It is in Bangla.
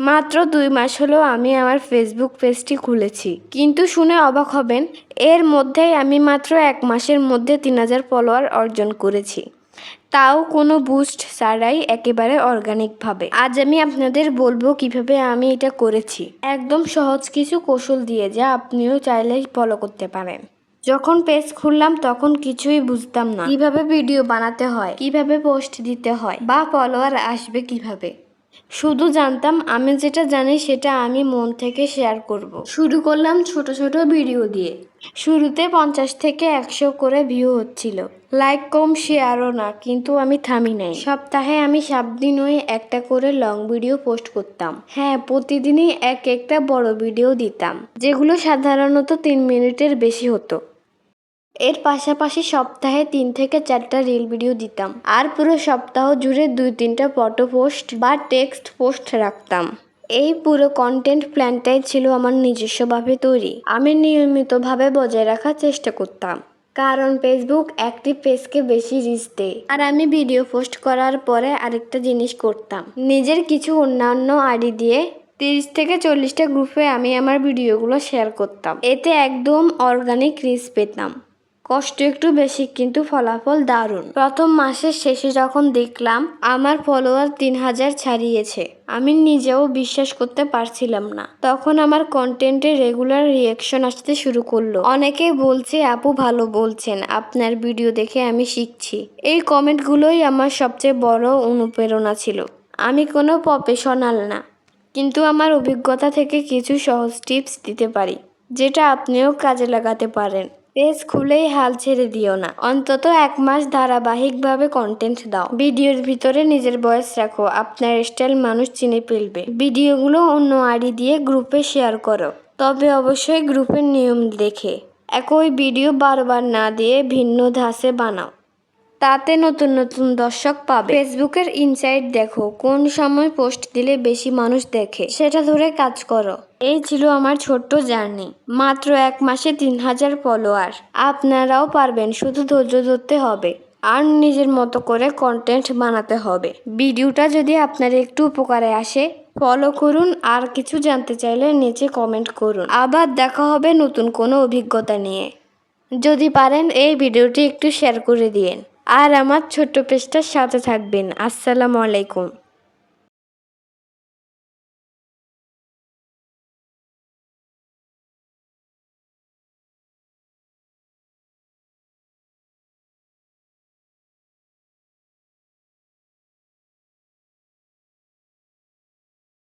মাত্র দুই মাস হলো আমি আমার ফেসবুক পেজটি খুলেছি। কিন্তু শুনে অবাক হবেন, এর মধ্যেই আমি মাত্র এক মাসের মধ্যে তিন হাজার ফলোয়ার অর্জন করেছি। তাও কোনো বুস্ট ছাড়াই একেবারে অর্গানিকভাবে আজ আমি আপনাদের বলব কীভাবে আমি এটা করেছি। একদম সহজ কিছু কৌশল দিয়ে যা আপনিও চাইলেই ফলো করতে পারেন। যখন পেজ খুললাম তখন কিছুই বুঝতাম না। কীভাবে ভিডিও বানাতে হয়, কীভাবে পোস্ট দিতে হয়, বা ফলোয়ার আসবে কীভাবে। শুধু জানতাম আমি যেটা জানি সেটা আমি মন থেকে শেয়ার করব। শুরু করলাম ছোট ছোট ভিডিও দিয়ে। শুরুতে পঞ্চাশ থেকে একশো করে ভিউ হচ্ছিল। লাইক কম শেয়ারও না, কিন্তু আমি থামি নাই। সপ্তাহে আমি সাত দিনই একটা করে লং ভিডিও পোস্ট করতাম। হ্যাঁ প্রতিদিনই এক একটা বড় ভিডিও দিতাম, যেগুলো সাধারণত তিন মিনিটের বেশি হতো। এর পাশাপাশি সপ্তাহে তিন থেকে চারটা রিল ভিডিও দিতাম। আর পুরো সপ্তাহ জুড়ে দুই তিনটা ফটো পোস্ট বা টেক্সট পোস্ট রাখতাম। এই পুরো কন্টেন্ট প্ল্যানটাই ছিল আমার নিজস্বভাবে তৈরি। আমি নিয়মিতভাবে বজায় রাখার চেষ্টা করতাম। কারণ ফেসবুক অ্যাক্টিভ পেজকে বেশি রিচ দেয়। আর আমি ভিডিও পোস্ট করার পরে আরেকটা জিনিস করতাম। নিজের কিছু অন্যান্য আইডি দিয়ে তিরিশ থেকে চল্লিশটা গ্রুপে আমি আমার ভিডিওগুলো শেয়ার করতাম। এতে একদম অর্গানিক রিচ পেতাম। কষ্ট একটু বেশি, কিন্তু ফলাফল দারুণ। প্রথম মাসের শেষে যখন দেখলাম, আমার ফলোয়ার তিন হাজার ছাড়িয়েছে। আমি নিজেও বিশ্বাস করতে পারছিলাম না। তখন আমার কন্টেন্টে রেগুলার রিয়াকশন আসতে শুরু করল। অনেকে বলছে, আপু ভালো বলছেন, আপনার ভিডিও দেখে আমি শিখছি। এই কমেন্টগুলোই আমার সবচেয়ে বড় অনুপ্রেরণা ছিল। আমি কোনো প্রফেশনাল না, কিন্তু আমার অভিজ্ঞতা থেকে কিছু সহজ টিপস দিতে পারি, যেটা আপনিও কাজে লাগাতে পারেন। পেজ খুলেই হাল ছেড়ে দিও না। অন্তত এক মাস ধারাবাহিকভাবে কন্টেন্ট দাও। ভিডিওর ভিতরে নিজের বয়স রাখো। আপনার স্টাইল মানুষ চিনে ফেলবে। ভিডিওগুলো অন্য আড়ি দিয়ে গ্রুপে শেয়ার করো। তবে অবশ্যই গ্রুপের নিয়ম দেখে। একই ভিডিও বারবার না দিয়ে ভিন্ন ধাসে বানাও। তাতে নতুন নতুন দর্শক পাবে। ফেসবুকের ইনসাইট দেখো, কোন সময় পোস্ট দিলে বেশি মানুষ দেখে, সেটা ধরে কাজ করো। এই ছিল আমার ছোট্ট জার্নি, মাত্র এক মাসে তিন হাজার ফলোয়ার আপনারাও পারবেন শুধু ধৈর্য ধরতে হবে, আর নিজের মতো করে কন্টেন্ট বানাতে হবে। ভিডিওটা যদি আপনার একটু উপকারে আসে ফলো করুন, আর কিছু জানতে চাইলে নিচে কমেন্ট করুন। আবার দেখা হবে নতুন কোনো অভিজ্ঞতা নিয়ে। যদি পারেন, এই ভিডিওটি একটু শেয়ার করে দিয়েন। আর আমার ছোট্ট পেজটার সাথে থাকবেন। আসসালামু আলাইকুম।